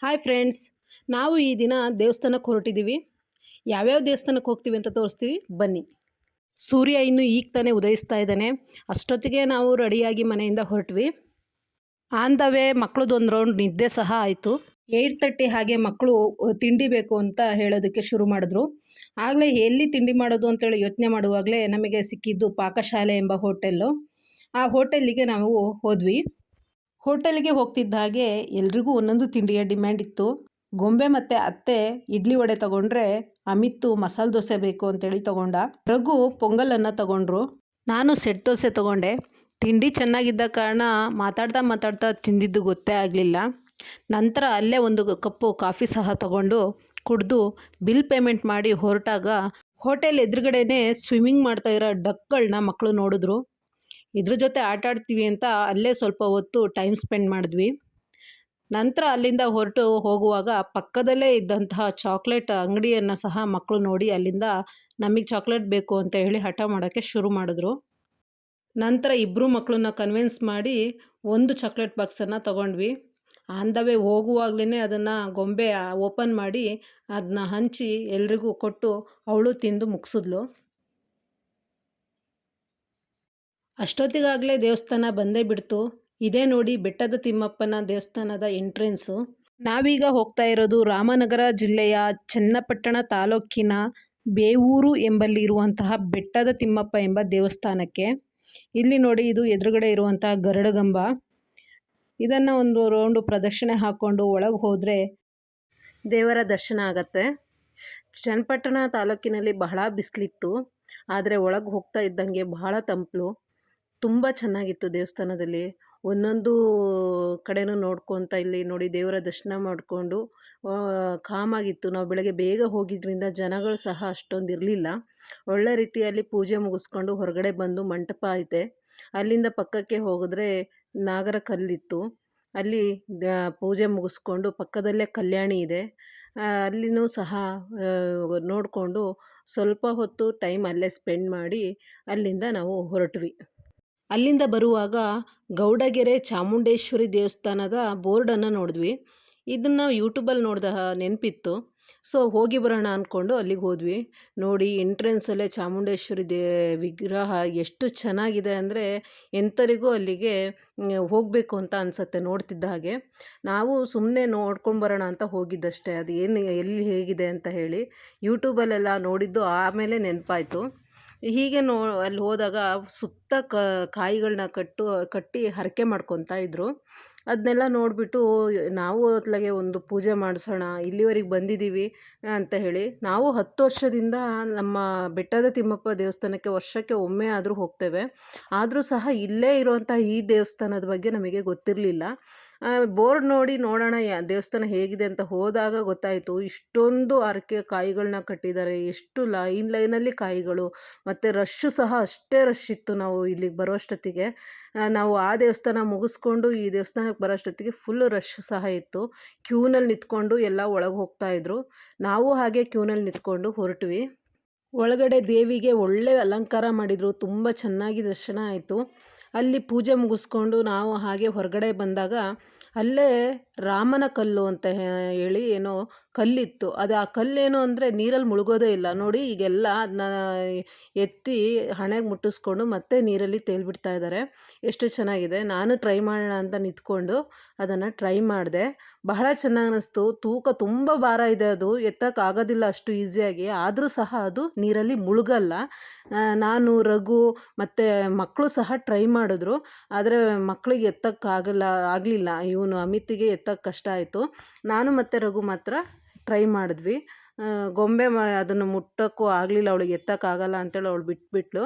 Hi friends ನಾವು ಈ ದಿನ ದೇವಸ್ಥಾನಕ್ಕೆ ಹೊರಟಿದ್ದೀವಿ. ಯಾವ್ಯಾವ ದೇವಸ್ಥಾನಕ್ಕೆ ಹೋಗ್ತೀವಿ ಅಂತ ತೋರಿಸ್ತೀವಿ. ಬನ್ನಿ. ಸೂರ್ಯ ಇನ್ನೂ ಈಗ ತಾನೇ ಉದಯಿಸ್ತಾ ಇದ್ದಾನೆ. ಅಷ್ಟೊತ್ತಿಗೆ ನಾವು ರೆಡಿಯಾಗಿ ಮನೆಯಿಂದ ಹೊರಟ್ವಿ. ಆನ್ ದ ವೇ ಮಕ್ಕಳದ್ದು ರೌಂಡ್ ನಿದ್ದೆ ಸಹ ಆಯಿತು. ಏಯ್ಟ್ ತರ್ಟಿ ಹಾಗೆ ಮಕ್ಕಳು ತಿಂಡಿ ಬೇಕು ಅಂತ ಹೇಳೋದಕ್ಕೆ ಶುರು ಮಾಡಿದ್ರು. ಆಗಲೇ ಎಲ್ಲಿ ತಿಂಡಿ ಮಾಡೋದು ಅಂತೇಳಿ ಯೋಚನೆ ಮಾಡುವಾಗಲೇ ನಮಗೆ ಸಿಕ್ಕಿದ್ದು ಪಾಕಶಾಲೆ ಎಂಬ ಹೋಟೆಲ್ಲು. ಆ ಹೋಟೆಲ್ಲಿಗೆ ನಾವು ಹೋದ್ವಿ. ಹೋಟೆಲ್ಗೆ ಹೋಗ್ತಿದ್ದ ಹಾಗೆ ಎಲ್ರಿಗೂ ಒಂದೊಂದು ತಿಂಡಿಯ ಡಿಮ್ಯಾಂಡ್ ಇತ್ತು. ಗೊಂಬೆ ಮತ್ತು ಅತ್ತೆ ಇಡ್ಲಿ ವಡೆ ತಗೊಂಡ್ರೆ ಅಮಿತ್ತು ಮಸಾಲೆ ದೋಸೆ ಬೇಕು ಅಂತೇಳಿ ತಗೊಂಡ. ರಘು ಪೊಂಗಲನ್ನು ತಗೊಂಡ್ರು. ನಾನು ಸೆಟ್ ದೋಸೆ ತಗೊಂಡೆ. ತಿಂಡಿ ಚೆನ್ನಾಗಿದ್ದ ಕಾರಣ ಮಾತಾಡ್ತಾ ಮಾತಾಡ್ತಾ ತಿಂದಿದ್ದು ಗೊತ್ತೇ ಆಗಲಿಲ್ಲ. ನಂತರ ಅಲ್ಲೇ ಒಂದು ಕಪ್ಪು ಕಾಫಿ ಸಹ ತಗೊಂಡು ಕುಡಿದು ಬಿಲ್ ಪೇಮೆಂಟ್ ಮಾಡಿ ಹೊರಟಾಗ ಹೋಟೆಲ್ ಎದುರುಗಡೆನೇ ಸ್ವಿಮ್ಮಿಂಗ್ ಮಾಡ್ತಾ ಇರೋ ಡಕ್ಗಳನ್ನ ಮಕ್ಕಳು ನೋಡಿದ್ರು. ಇದ್ರ ಜೊತೆ ಆಟ ಆಡ್ತೀವಿ ಅಂತ ಅಲ್ಲೇ ಸ್ವಲ್ಪ ಹೊತ್ತು ಟೈಮ್ ಸ್ಪೆಂಡ್ ಮಾಡಿದ್ವಿ. ನಂತರ ಅಲ್ಲಿಂದ ಹೊರಟು ಹೋಗುವಾಗ ಪಕ್ಕದಲ್ಲೇ ಇದ್ದಂತಹ ಚಾಕ್ಲೇಟ್ ಅಂಗಡಿಯನ್ನು ಸಹ ಮಕ್ಕಳು ನೋಡಿ ಅಲ್ಲಿಂದ ನಮಗೆ ಚಾಕ್ಲೇಟ್ ಬೇಕು ಅಂತ ಹೇಳಿ ಹಠ ಮಾಡೋಕ್ಕೆ ಶುರು ಮಾಡಿದ್ರು. ನಂತರ ಇಬ್ಬರು ಮಕ್ಕಳನ್ನ ಕನ್ವಿನ್ಸ್ ಮಾಡಿ ಒಂದು ಚಾಕ್ಲೇಟ್ ಬಾಕ್ಸನ್ನು ತಗೊಂಡ್ವಿ. ಅಂದವೇ ಹೋಗುವಾಗಲೇ ಅದನ್ನು ಗೊಂಬೆ ಓಪನ್ ಮಾಡಿ ಅದನ್ನ ಹಂಚಿ ಎಲ್ರಿಗೂ ಕೊಟ್ಟು ಅವಳು ತಿಂದು ಮುಗಿಸಿದ್ಲು. ಅಷ್ಟೊತ್ತಿಗಾಗಲೇ ದೇವಸ್ಥಾನ ಬಂದೇ ಬಿಡ್ತು. ಇದೇ ನೋಡಿ ಬೆಟ್ಟದ ತಿಮ್ಮಪ್ಪನ ದೇವಸ್ಥಾನದ ಎಂಟ್ರೆನ್ಸು ನಾವೀಗ ಹೋಗ್ತಾ ಇರೋದು ರಾಮನಗರ ಜಿಲ್ಲೆಯ ಚನ್ನಪಟ್ಟಣ ತಾಲೂಕಿನ ಬೇವೂರು ಎಂಬಲ್ಲಿ ಇರುವಂತಹ ಬೆಟ್ಟದ ತಿಮ್ಮಪ್ಪ ಎಂಬ ದೇವಸ್ಥಾನಕ್ಕೆ. ಇಲ್ಲಿ ನೋಡಿ ಇದು ಎದುರುಗಡೆ ಇರುವಂತಹ ಗರುಡಗಂಬ. ಇದನ್ನು ಒಂದು ರೌಂಡು ಪ್ರದಕ್ಷಿಣೆ ಹಾಕ್ಕೊಂಡು ಒಳಗೆ ಹೋದರೆ ದೇವರ ದರ್ಶನ ಆಗತ್ತೆ. ಚನ್ನಪಟ್ಟಣ ತಾಲೂಕಿನಲ್ಲಿ ಬಹಳ ಬಿಸಿಲಿತ್ತು. ಆದರೆ ಒಳಗೆ ಹೋಗ್ತಾ ಇದ್ದಂಗೆ ಬಹಳ ತಂಪಲು. ತುಂಬ ಚೆನ್ನಾಗಿತ್ತು ದೇವಸ್ಥಾನದಲ್ಲಿ. ಒಂದೊಂದು ಕಡೆನೂ ನೋಡ್ಕೊತ ಇಲ್ಲಿ ನೋಡಿ ದೇವರ ದರ್ಶನ ಮಾಡಿಕೊಂಡು ಕಾಮಾಗಿತ್ತು. ನಾವು ಬೆಳಗ್ಗೆ ಬೇಗ ಹೋಗಿದ್ದರಿಂದ ಜನಗಳು ಸಹ ಅಷ್ಟೊಂದು ಇರಲಿಲ್ಲ. ಒಳ್ಳೆ ರೀತಿಯಲ್ಲಿ ಪೂಜೆ ಮುಗಿಸ್ಕೊಂಡು ಹೊರಗಡೆ ಬಂದು ಮಂಟಪ ಐತೆ. ಅಲ್ಲಿಂದ ಪಕ್ಕಕ್ಕೆ ಹೋಗಿದ್ರೆ ನಾಗರ ಕಲ್ಲಿತ್ತು. ಅಲ್ಲಿ ಪೂಜೆ ಮುಗಿಸ್ಕೊಂಡು ಪಕ್ಕದಲ್ಲೇ ಕಲ್ಯಾಣಿ ಇದೆ. ಅಲ್ಲಿನೂ ಸಹ ನೋಡಿಕೊಂಡು ಸ್ವಲ್ಪ ಹೊತ್ತು ಟೈಮ್ ಅಲ್ಲೇ ಸ್ಪೆಂಡ್ ಮಾಡಿ ಅಲ್ಲಿಂದ ನಾವು ಹೊರಟ್ವಿ. ಅಲ್ಲಿಂದ ಬರುವಾಗ ಗೌಡಗೆರೆ ಚಾಮುಂಡೇಶ್ವರಿ ದೇವಸ್ಥಾನದ ಬೋರ್ಡನ್ನು ನೋಡಿದ್ವಿ. ಇದನ್ನು ಯೂಟ್ಯೂಬಲ್ಲಿ ನೋಡಿದ ನೆನಪಿತ್ತು. ಸೊ, ಹೋಗಿ ಬರೋಣ ಅಂದ್ಕೊಂಡು ಅಲ್ಲಿಗೆ ಹೋದ್ವಿ. ನೋಡಿ, ಎಂಟ್ರೆನ್ಸಲ್ಲೇ ಚಾಮುಂಡೇಶ್ವರಿ ದೇ, ವಿಗ್ರಹ ಎಷ್ಟು ಚೆನ್ನಾಗಿದೆ ಅಂದರೆ ಎಂಥರಿಗೂ ಅಲ್ಲಿಗೆ ಹೋಗಬೇಕು ಅಂತ ಅನಿಸುತ್ತೆ ನೋಡ್ತಿದ್ದ ಹಾಗೆ. ನಾವು ಸುಮ್ಮನೆ ನೋಡ್ಕೊಂಡು ಬರೋಣ ಅಂತ ಹೋಗಿದ್ದಷ್ಟೇ. ಅದು ಏನು ಎಲ್ಲಿ ಹೇಗಿದೆ ಅಂತ ಹೇಳಿ ಯೂಟ್ಯೂಬಲ್ಲೆಲ್ಲ ನೋಡಿದ್ದು ಆಮೇಲೆ ನೆನಪಾಯಿತು. ಹೀಗೆ ನೋ, ಅಲ್ಲಿ ಹೋದಾಗ ಸುತ್ತ ಕ ಕಾಯಿಗಳನ್ನ ಕಟ್ಟು, ಕಟ್ಟಿ ಹರಕೆ ಮಾಡ್ಕೊತಾ ಇದ್ದರು ಅದನ್ನೆಲ್ಲ ನೋಡಿಬಿಟ್ಟು ನಾವು ಅತ್ಲಾಗೆ ಒಂದು ಪೂಜೆ ಮಾಡಿಸೋಣ, ಇಲ್ಲಿವರೆಗೆ ಬಂದಿದ್ದೀವಿ ಅಂತ ಹೇಳಿ, ನಾವು ಹತ್ತು ವರ್ಷದಿಂದ ನಮ್ಮ ಬೆಟ್ಟದ ತಿಮ್ಮಪ್ಪ ದೇವಸ್ಥಾನಕ್ಕೆ ವರ್ಷಕ್ಕೆ ಒಮ್ಮೆ ಆದರೂ ಹೋಗ್ತೇವೆ. ಆದರೂ ಸಹ ಇಲ್ಲೇ ಇರುವಂಥ ಈ ದೇವಸ್ಥಾನದ ಬಗ್ಗೆ ನಮಗೆ ಗೊತ್ತಿರಲಿಲ್ಲ. ಬೋರ್ಡ್ ನೋಡಿ ನೋಡೋಣ ದೇವಸ್ಥಾನ ಹೇಗಿದೆ ಅಂತ ಹೋದಾಗ ಗೊತ್ತಾಯಿತು, ಇಷ್ಟೊಂದು ಅರಕೆ ಕಾಯಿಗಳನ್ನ ಕಟ್ಟಿದ್ದಾರೆ, ಎಷ್ಟು ಲೈನ್ ಲೈನಲ್ಲಿ ಕಾಯಿಗಳು, ಮತ್ತು ರಶ್ಶು ಸಹ ಅಷ್ಟೇ ರಶ್ ಇತ್ತು ನಾವು ಇಲ್ಲಿಗೆ ಬರೋಷ್ಟೊತ್ತಿಗೆ ನಾವು ಆ ದೇವಸ್ಥಾನ ಮುಗಿಸ್ಕೊಂಡು ಈ ದೇವಸ್ಥಾನಕ್ಕೆ ಬರೋಷ್ಟೊತ್ತಿಗೆ ಫುಲ್ ರಶ್ ಸಹ ಇತ್ತು. ಕ್ಯೂನಲ್ಲಿ ನಿಂತ್ಕೊಂಡು ಎಲ್ಲ ಒಳಗೆ ಹೋಗ್ತಾಯಿದ್ರು ನಾವು ಹಾಗೆ ಕ್ಯೂನಲ್ಲಿ ನಿಂತ್ಕೊಂಡು ಹೊರಟ್ವಿ. ಒಳಗಡೆ ದೇವಿಗೆ ಒಳ್ಳೆ ಅಲಂಕಾರ ಮಾಡಿದರು, ತುಂಬ ಚೆನ್ನಾಗಿ ದರ್ಶನ ಆಯಿತು. ಅಲ್ಲಿ ಪೂಜೆ ಮುಗಿಸ್ಕೊಂಡು ನಾವು ಹಾಗೆ ಹೊರಗಡೆ ಬಂದಾಗ ಅಲ್ಲೇ ರಾಮನ ಕಲ್ಲು ಅಂತ ಹೇಳಿ ಏನೋ ಕಲ್ಲಿತ್ತು. ಅದು ಆ ಕಲ್ಲೇನು ಅಂದರೆ ನೀರಲ್ಲಿ ಮುಳುಗೋದೇ ಇಲ್ಲ. ನೋಡಿ ಈಗೆಲ್ಲ ಅದನ್ನ ಎತ್ತಿ ಹಣೆಗೆ ಮುಟ್ಟಿಸ್ಕೊಂಡು ಮತ್ತೆ ನೀರಲ್ಲಿ ತೇಲ್ಬಿಡ್ತಾ ಇದ್ದಾರೆ ಎಷ್ಟು ಚೆನ್ನಾಗಿದೆ. ನಾನು ಟ್ರೈ ಮಾಡೋಣ ಅಂತ ನಿಂತ್ಕೊಂಡು ಅದನ್ನು ಟ್ರೈ ಮಾಡಿದೆ. ಬಹಳ ಚೆನ್ನಾಗಿ ಅನ್ನಿಸ್ತು ತೂಕ ತುಂಬ ಭಾರ ಇದೆ ಅದು. ಎತ್ತಕ್ಕಾಗೋದಿಲ್ಲ ಅಷ್ಟು ಈಸಿಯಾಗಿ. ಆದರೂ ಸಹ ಅದು ನೀರಲ್ಲಿ ಮುಳುಗಲ್ಲ. ನಾನು, ರಘು ಮತ್ತು ಮಕ್ಕಳು ಸಹ ಟ್ರೈ ಮಾಡಿದ್ರು. ಆದರೆ ಮಕ್ಕಳಿಗೆ ಎತ್ತಕ್ಕಾಗಲ್ಲ ಆಗಲಿಲ್ಲ. ಇವನು ಅಮಿತಿಗೆ ಎತ್ತಕ್ಕೆ ಕಷ್ಟ ಆಯಿತು. ನಾನು ಮತ್ತು ರಘು ಮಾತ್ರ ಟ್ರೈ ಮಾಡಿದ್ವಿ. ಗೊಂಬೆ ಮ, ಅದನ್ನು ಮುಟ್ಟೋಕ್ಕೂ ಆಗಲಿಲ್ಲ, ಅವಳಿಗೆ ಎತ್ತೋಕ್ಕಾಗಲ್ಲ ಅಂತೇಳಿ ಅವಳು ಬಿಟ್ಬಿಟ್ಲು.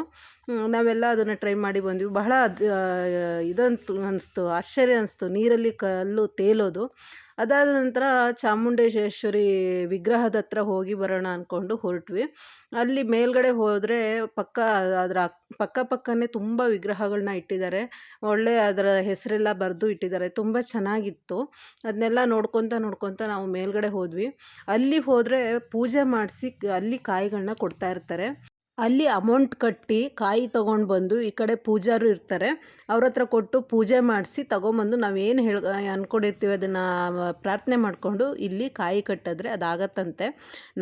ನಾವೆಲ್ಲ ಅದನ್ನು ಟ್ರೈ ಮಾಡಿ ಬಂದ್ವಿ. ಬಹಳ ಇದಂತು ಅನಿಸ್ತು, ಆಶ್ಚರ್ಯ ಅನಿಸ್ತು. ನೀರಲ್ಲಿ ಕಲ್ಲು ತೇಲೋದು. ಅದಾದ ನಂತರ ಚಾಮುಂಡೇಶ್ವರಿ ವಿಗ್ರಹದ ಹತ್ರ ಹೋಗಿ ಬರೋಣ ಅಂದ್ಕೊಂಡು ಹೊರಟ್ವಿ. ಅಲ್ಲಿ ಮೇಲ್ಗಡೆ ಹೋದರೆ ಪಕ್ಕ ಅದರ ಪಕ್ಕ ಪಕ್ಕನೇ ತುಂಬ ವಿಗ್ರಹಗಳನ್ನ ಇಟ್ಟಿದ್ದಾರೆ. ಒಳ್ಳೆ ಅದರ ಹೆಸರೆಲ್ಲ ಬರೆದು ಇಟ್ಟಿದ್ದಾರೆ. ತುಂಬ ಚೆನ್ನಾಗಿತ್ತು. ಅದನ್ನೆಲ್ಲ ನೋಡ್ಕೊತ ನೋಡ್ಕೊತ ನಾವು ಮೇಲ್ಗಡೆ ಹೋದ್ವಿ. ಅಲ್ಲಿ ಹೋದರೆ ಪೂಜೆ ಮಾಡಿಸಿ ಅಲ್ಲಿ ಕಾಯಿಗಳನ್ನ ಕೊಡ್ತಾ ಇರ್ತಾರೆ. ಅಲ್ಲಿ ಅಮೌಂಟ್ ಕಟ್ಟಿ ಕಾಯಿ ತೊಗೊಂಡು ಬಂದು ಈ ಕಡೆ ಪೂಜಾರು ಇರ್ತಾರೆ. ಅವ್ರ ಹತ್ರ ಕೊಟ್ಟು ಪೂಜೆ ಮಾಡಿಸಿ ತಗೊಂಬಂದು ನಾವೇನು ಹೇಳ ಅಂದ್ಕೊಂಡಿರ್ತೀವಿ ಅದನ್ನು ಪ್ರಾರ್ಥನೆ ಮಾಡಿಕೊಂಡು ಇಲ್ಲಿ ಕಾಯಿ ಕಟ್ಟಿದ್ರೆ ಅದಾಗತ್ತಂತೆ.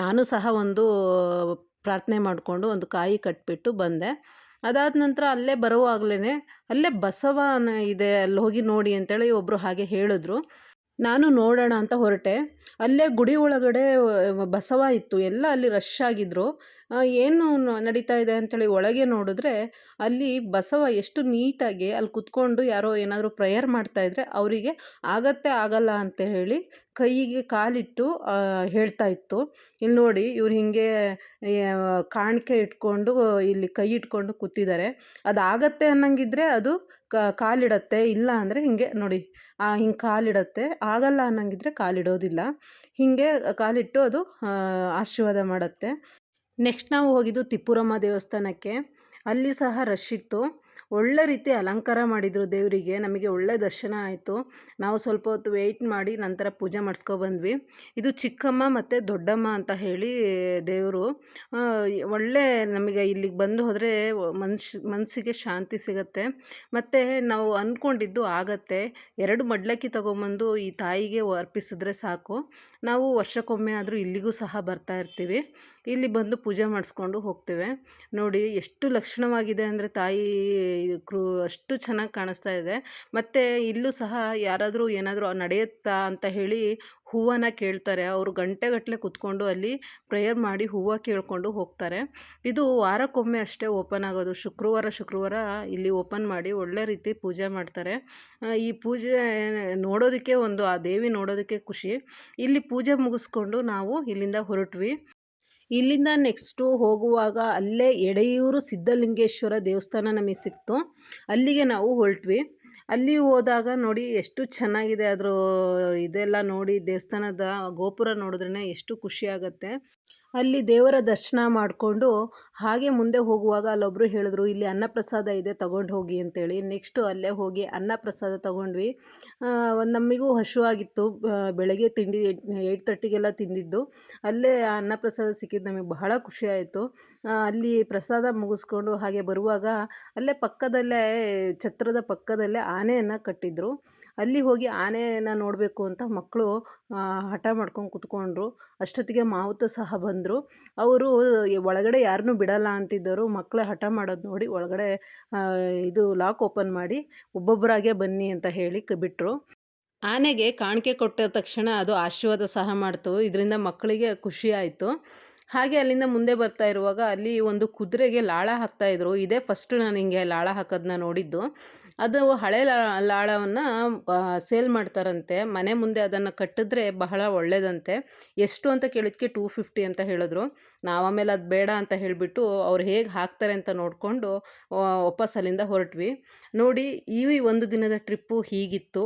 ನಾನು ಸಹ ಒಂದು ಪ್ರಾರ್ಥನೆ ಮಾಡಿಕೊಂಡು ಒಂದು ಕಾಯಿ ಕಟ್ಟಿಬಿಟ್ಟು ಬಂದೆ. ಅದಾದ ನಂತರ ಅಲ್ಲೇ ಬರುವಾಗಲೇ ಅಲ್ಲೇ ಬಸವ ಇದೆ, ಅಲ್ಲಿ ಹೋಗಿ ನೋಡಿ ಅಂತೇಳಿ ಒಬ್ಬರು ಹಾಗೆ ಹೇಳಿದ್ರು. ನಾನು ನೋಡೋಣ ಅಂತ ಹೊರಟೆ. ಅಲ್ಲೇ ಗುಡಿ ಒಳಗಡೆ ಬಸವ ಇತ್ತು. ಎಲ್ಲ ಅಲ್ಲಿ ರಶ್ ಆಗಿದ್ದರು ಏನು ನಡೀತಾ ಇದೆ ಅಂತೇಳಿ ಒಳಗೆ ನೋಡಿದ್ರೆ ಅಲ್ಲಿ ಬಸವ ಎಷ್ಟು ನೀಟಾಗಿ ಅಲ್ಲಿ ಕುತ್ಕೊಂಡು ಯಾರೋ ಏನಾದರೂ ಪ್ರೇಯರ್ ಮಾಡ್ತಾ ಇದ್ರೆ ಅವರಿಗೆ ಆಗತ್ತೆ ಆಗಲ್ಲ ಅಂತ ಹೇಳಿ ಕೈಗೆ ಕಾಲಿಟ್ಟು ಹೇಳ್ತಾ ಇತ್ತು. ಇಲ್ಲಿ ನೋಡಿ ಇವ್ರು ಹೀಗೆ ಕಾಣಿಕೆ ಇಟ್ಕೊಂಡು, ಇಲ್ಲಿ ಕೈ ಇಟ್ಕೊಂಡು ಕೂತಿದ್ದಾರೆ. ಅದು ಆಗತ್ತೆ ಅನ್ನಂಗಿದ್ರೆ ಅದು ಕಾಲಿಡತ್ತೆ ಇಲ್ಲ ಅಂದರೆ ಹಿಂಗೆ ನೋಡಿ ಹಿಂಗೆ ಕಾಲಿಡತ್ತೆ, ಆಗಲ್ಲ ಅನ್ನಂಗಿದ್ರೆ ಕಾಲಿಡೋದಿಲ್ಲ. ಹೀಗೆ ಕಾಲಿಟ್ಟು ಅದು ಆಶೀರ್ವಾದ ಮಾಡುತ್ತೆ. ನೆಕ್ಸ್ಟ್ ನಾವು ಹೋಗಿದ್ದು ತಿಪ್ಪುರಮ್ಮ ದೇವಸ್ಥಾನಕ್ಕೆ. ಅಲ್ಲಿ ಸಹ ರಶ್ ಇತ್ತು. ಒಳ್ಳೆ ರೀತಿ ಅಲಂಕಾರ ಮಾಡಿದರು ದೇವರಿಗೆ, ನಮಗೆ ಒಳ್ಳೆ ದರ್ಶನ ಆಯಿತು. ನಾವು ಸ್ವಲ್ಪ ಹೊತ್ತು ವೆಯ್ಟ್ ಮಾಡಿ ನಂತರ ಪೂಜೆ ಮಾಡಿಸ್ಕೊಬಂದ್ವಿ ಇದು ಚಿಕ್ಕಮ್ಮ ಮತ್ತು ದೊಡ್ಡಮ್ಮ ಅಂತ ಹೇಳಿ ದೇವರು. ಒಳ್ಳೆ ನಮಗೆ ಇಲ್ಲಿಗೆ ಬಂದು ಹೋದರೆ ಮನ್ಸ್ ಮನಸ್ಸಿಗೆ ಶಾಂತಿ ಸಿಗತ್ತೆ. ಮತ್ತು ನಾವು ಅಂದ್ಕೊಂಡಿದ್ದು ಆಗತ್ತೆ. ಎರಡು ಮಡ್ಲಕ್ಕಿ ತಗೊಂಬಂದು ಈ ತಾಯಿಗೆ ಅರ್ಪಿಸಿದ್ರೆ ಸಾಕು. ನಾವು ವರ್ಷಕ್ಕೊಮ್ಮೆ ಆದರೂ ಇಲ್ಲಿಗೂ ಸಹ ಬರ್ತಾ ಇರ್ತೀವಿ. ಇಲ್ಲಿ ಬಂದು ಪೂಜೆ ಮಾಡಿಸ್ಕೊಂಡು ಹೋಗ್ತೇವೆ. ನೋಡಿ ಎಷ್ಟು ಲಕ್ಷಣವಾಗಿದೆ ಅಂದರೆ ತಾಯಿ ಕ್ರೂ, ಅಷ್ಟು ಚೆನ್ನಾಗಿ ಕಾಣಿಸ್ತಾ ಇದೆ. ಮತ್ತು ಇಲ್ಲೂ ಸಹ ಯಾರಾದರೂ ಏನಾದರೂ ನಡೆಯುತ್ತಾ ಅಂತ ಹೇಳಿ ಹೂವನ್ನ ಕೇಳ್ತಾರೆ. ಅವರು ಗಂಟೆಗಟ್ಟಲೆ ಕುತ್ಕೊಂಡು ಅಲ್ಲಿ ಪ್ರೇಯರ್ ಮಾಡಿ ಹೂವು ಕೇಳಿಕೊಂಡು ಹೋಗ್ತಾರೆ. ಇದು ವಾರಕ್ಕೊಮ್ಮೆ ಅಷ್ಟೇ ಓಪನ್ ಆಗೋದು. ಶುಕ್ರವಾರ ಶುಕ್ರವಾರ ಇಲ್ಲಿ ಓಪನ್ ಮಾಡಿ ಒಳ್ಳೆ ರೀತಿ ಪೂಜೆ ಮಾಡ್ತಾರೆ. ಈ ಪೂಜೆ ನೋಡೋದಕ್ಕೆ ಒಂದು, ಆ ದೇವಿ ನೋಡೋದಕ್ಕೆ ಖುಷಿ. ಇಲ್ಲಿ ಪೂಜೆ ಮುಗಿಸ್ಕೊಂಡು ನಾವು ಇಲ್ಲಿಂದ ಹೊರಟ್ವಿ. ಇಲ್ಲಿಂದ ನೆಕ್ಸ್ಟು ಹೋಗುವಾಗ ಅಲ್ಲೇ ಎಡೆಯೂರು ಸಿದ್ಧಲಿಂಗೇಶ್ವರ ದೇವಸ್ಥಾನ ನಮಗೆ ಸಿಕ್ತು. ಅಲ್ಲಿಗೆ ನಾವು ಹೊರಟ್ವಿ. ಅಲ್ಲಿ ಹೋದಾಗ ನೋಡಿ ಎಷ್ಟು ಚೆನ್ನಾಗಿದೆ ಅದರ ಇದೆಲ್ಲ ನೋಡಿ ದೇವಸ್ಥಾನದ ಗೋಪುರ ನೋಡಿದ್ರೇ ಎಷ್ಟು ಖುಷಿ ಆಗುತ್ತೆ. ಅಲ್ಲಿ ದೇವರ ದರ್ಶನ ಮಾಡಿಕೊಂಡು ಹಾಗೆ ಮುಂದೆ ಹೋಗುವಾಗ ಅಲ್ಲೊಬ್ಬರು ಹೇಳಿದ್ರು, ಇಲ್ಲಿ ಅನ್ನಪ್ರಸಾದ ಇದೆ, ತಗೊಂಡು ಹೋಗಿ ಅಂತೇಳಿ. ನೆಕ್ಸ್ಟು ಅಲ್ಲೇ ಹೋಗಿ ಅನ್ನಪ್ರಸಾದ ತಗೊಂಡ್ವಿ. ನಮಗೂ ಹಸಿವಾಗಿತ್ತು ಬೆಳಗ್ಗೆ ತಿಂಡಿ ಏಯ್ಟ್ ತರ್ಟಿಗೆಲ್ಲ ತಿಂದಿದ್ದು. ಅಲ್ಲೇ ಅನ್ನಪ್ರಸಾದ ಸಿಕ್ಕಿದ್ದು ನಮಗೆ ಬಹಳ ಖುಷಿ ಆಯಿತು. ಅಲ್ಲಿ ಪ್ರಸಾದ ಮುಗಿಸ್ಕೊಂಡು ಹಾಗೆ ಬರುವಾಗ ಅಲ್ಲೇ ಪಕ್ಕದಲ್ಲೇ, ಛತ್ರದ ಪಕ್ಕದಲ್ಲೇ ಆನೆಯನ್ನು ಕಟ್ಟಿದ್ರು. ಅಲ್ಲಿ ಹೋಗಿ ಆನೆನ ನೋಡಬೇಕು ಅಂತ ಮಕ್ಕಳು ಹಠ ಮಾಡ್ಕೊಂಡು ಕುತ್ಕೊಂಡ್ರು. ಅಷ್ಟೊತ್ತಿಗೆ ಮಾವುತ ಸಹ ಬಂದರು. ಅವರು ಒಳಗಡೆ ಯಾರನ್ನೂ ಬಿಡಲ್ಲ ಅಂತಿದ್ದರು. ಮಕ್ಕಳೇ ಹಠ ಮಾಡೋದು ನೋಡಿ ಒಳಗಡೆ ಇದು ಲಾಕ್ ಓಪನ್ ಮಾಡಿ ಒಬ್ಬೊಬ್ಬರಾಗೆ ಬನ್ನಿ ಅಂತ ಹೇಳಿ ಬಿಟ್ಟರು ಆನೆಗೆ ಕಾಣಿಕೆ ಕೊಟ್ಟ ತಕ್ಷಣ ಅದು ಆಶೀರ್ವಾದ ಸಹ ಮಾಡ್ತು. ಇದರಿಂದ ಮಕ್ಕಳಿಗೆ ಖುಷಿ ಆಯಿತು. ಹಾಗೆ ಅಲ್ಲಿಂದ ಮುಂದೆ ಬರ್ತಾ ಇರುವಾಗ ಅಲ್ಲಿ ಒಂದು ಕುದುರೆಗೆ ಲಾಳ ಹಾಕ್ತಾ ಇದ್ರು. ಇದೇ ಫಸ್ಟ್ ನಾನು ಹಿಂಗೆ ಲಾಳ ಹಾಕೋದನ್ನ ನೋಡಿದ್ದು. ಅದು ಹಳೆ ಲಾಳವನ್ನು ಸೇಲ್ ಮಾಡ್ತಾರಂತೆ. ಮನೆ ಮುಂದೆ ಅದನ್ನು ಕಟ್ಟಿದ್ರೆ ಬಹಳ ಒಳ್ಳೇದಂತೆ. ಎಷ್ಟು ಅಂತ ಕೇಳಿದ್ಕೆ ಟೂ ಫಿಫ್ಟಿ ಅಂತ ಹೇಳಿದ್ರು. ನಾವು ಆಮೇಲೆ ಅದು ಬೇಡ ಅಂತ ಹೇಳಿಬಿಟ್ಟು ಅವ್ರು ಹೇಗೆ ಹಾಕ್ತಾರೆ ಅಂತ ನೋಡಿಕೊಂಡು ವಾಪಸ್ ಅಲ್ಲಿಂದ ಹೊರಟ್ವಿ. ನೋಡಿ, ಈ ಒಂದು ದಿನದ ಟ್ರಿಪ್ಪು ಹೀಗಿತ್ತು.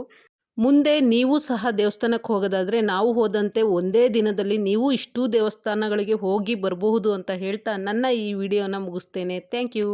ಮುಂದೆ ನೀವು ಸಹ ದೇವಸ್ಥಾನಕ್ಕೆ ಹೋಗೋದಾದರೆ ನಾವು ಹೋದಂತೆ ಒಂದೇ ದಿನದಲ್ಲಿ ನೀವು ಇಷ್ಟೂ ದೇವಸ್ಥಾನಗಳಿಗೆ ಹೋಗಿ ಬರಬಹುದು ಅಂತ ಹೇಳ್ತಾ ನನ್ನ ಈ ವಿಡಿಯೋನ ಮುಗಿಸ್ತೇನೆ. Thank you